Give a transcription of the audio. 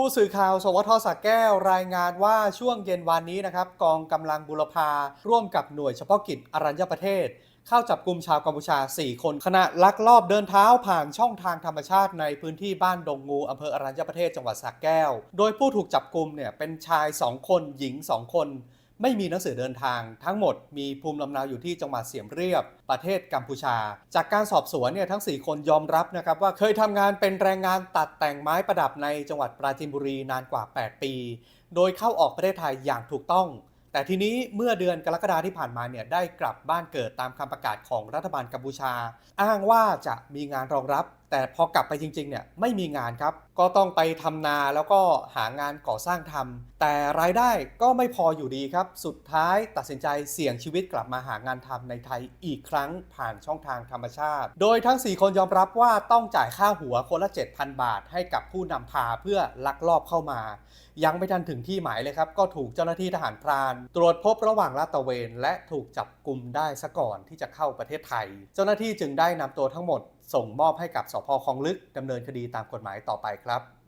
ผู้สื่อข่าว สวทสักแก้วรายงานว่าช่วงเย็นวานนี้นะครับ กองกำลังบุรพาร่วมกับหน่วยเฉพาะกิจอรัญญประเทศ เข้าจับกลุ่มชาวกัมพูชา 4 คนขณะลักลอบเดินเท้าผ่านช่องทางธรรมชาติในพื้นที่บ้านดงงูอำเภออรัญญประเทศจังหวัดสระแก้ว โดยผู้ถูกจับกลุ่มเนี่ยเป็นชาย 2 คนหญิง 2 คน ไม่มีหนังสือเดินทาง ทั้งหมดมีภูมิลำเนาอยู่ที่จังหวัดเสียมเรียบ ประเทศกัมพูชา จากการสอบสวนเนี่ยทั้ง 4 คนยอมรับนะครับว่าเคยทำงานเป็นแรงงานตัดแต่งไม้ประดับในจังหวัดปราจีนบุรีนานกว่า 8 ปี โดยเข้าออกประเทศไทยอย่างถูกต้อง แต่ทีนี้เมื่อเดือนกรกฎาที่ผ่านมาเนี่ยได้กลับบ้านเกิดตามคำประกาศของรัฐบาลกัมพูชา อ้างว่าจะมีงานรองรับ แต่พอกลับไปจริงๆเนี่ยไม่มีงานครับ ก็ต้องไปทำนาแล้วก็หางานก่อสร้างทำแต่รายได้ก็ไม่พออยู่ดีครับ สุดท้ายตัดสินใจเสี่ยงชีวิตกลับมาหางานทำในไทยอีกครั้งผ่านช่องทางธรรมชาติ โดยทั้ง 4 คนยอมรับว่าต้องจ่ายค่าหัวคนละ 7,000 บาท ให้กับผู้นำพาเพื่อลักลอบเข้ามา ยังไม่ทันถึงที่หมายเลยครับ ก็ถูกเจ้าหน้าที่ทหารพราน ตรวจพบระหว่างลาดตระเวน และถูกจับกลุ่มได้ซะก่อนที่จะเข้าประเทศไทย เจ้าหน้าที่จึงได้นำตัวทั้งหมด ส่งมอบให้กับสพคลองลึกดำเนินคดีตามกฎหมายต่อไปครับ